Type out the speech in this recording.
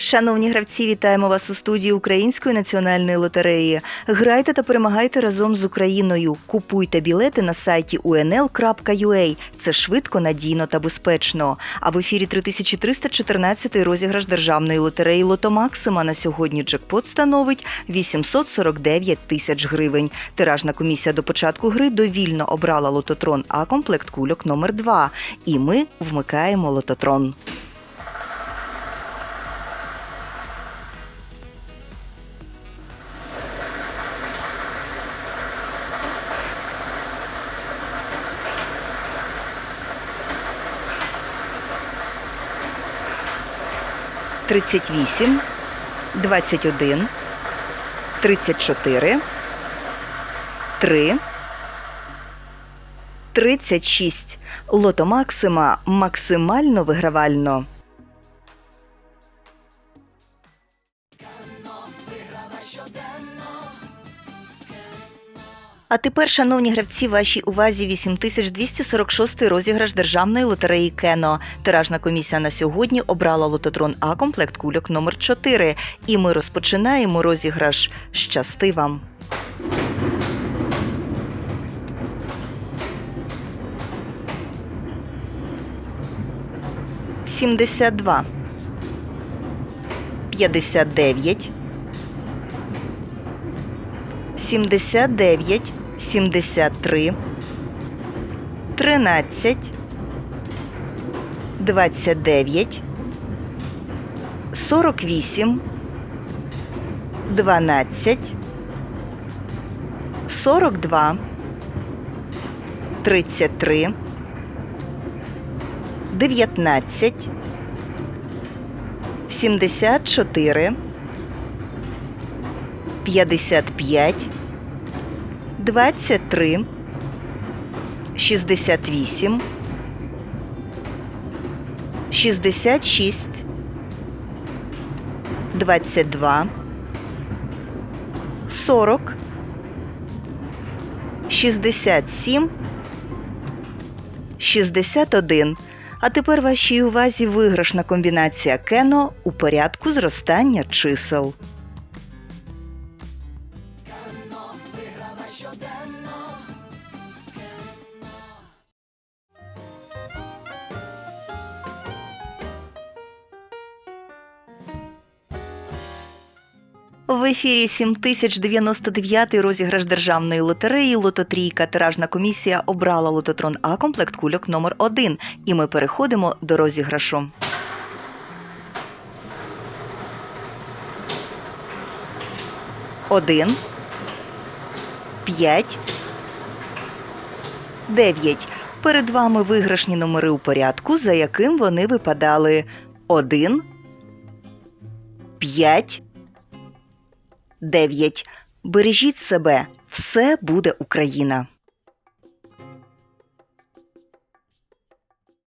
Шановні гравці, вітаємо вас у студії Української національної лотереї. Грайте та перемагайте разом з Україною. Купуйте білети на сайті unl.ua. Це швидко, надійно та безпечно. А в ефірі 3314 розіграш державної лотереї Лото Максима на сьогодні джекпот становить 849 тисяч гривень. Тиражна комісія до початку гри довільно обрала лототрон А комплект кульок номер 2 І ми вмикаємо лототрон. Тридцять вісім, двадцять один, тридцять чотири, три, тридцять шість. Лото Максима максимально вигравально. А тепер, шановні гравці, вашій увазі 8246 розіграш державної лотереї Кено. Тиражна комісія на сьогодні обрала лототрон А комплект кульок номер 4 І ми розпочинаємо розіграш. Щасти вам! Сімдесят два. П'ятдесят дев'ять. 79, 73, 13, 29, 48, 12, 42, 33, 19, 74, 55, 23, 68, 66, 22, 40, 67, 61. А тепер вашій увазі виграшна комбінація кено у порядку зростання чисел. В ефірі 7099 розіграш державної лотереї Лототрійка. Тиражна комісія обрала лототрон А комплект кульок номер 1 І ми переходимо до розіграшу. Один. П'ять. Дев'ять. Перед вами виграшні номери у порядку, за яким вони випадали. Один. П'ять. 9. Бережіть себе. Все буде Україна.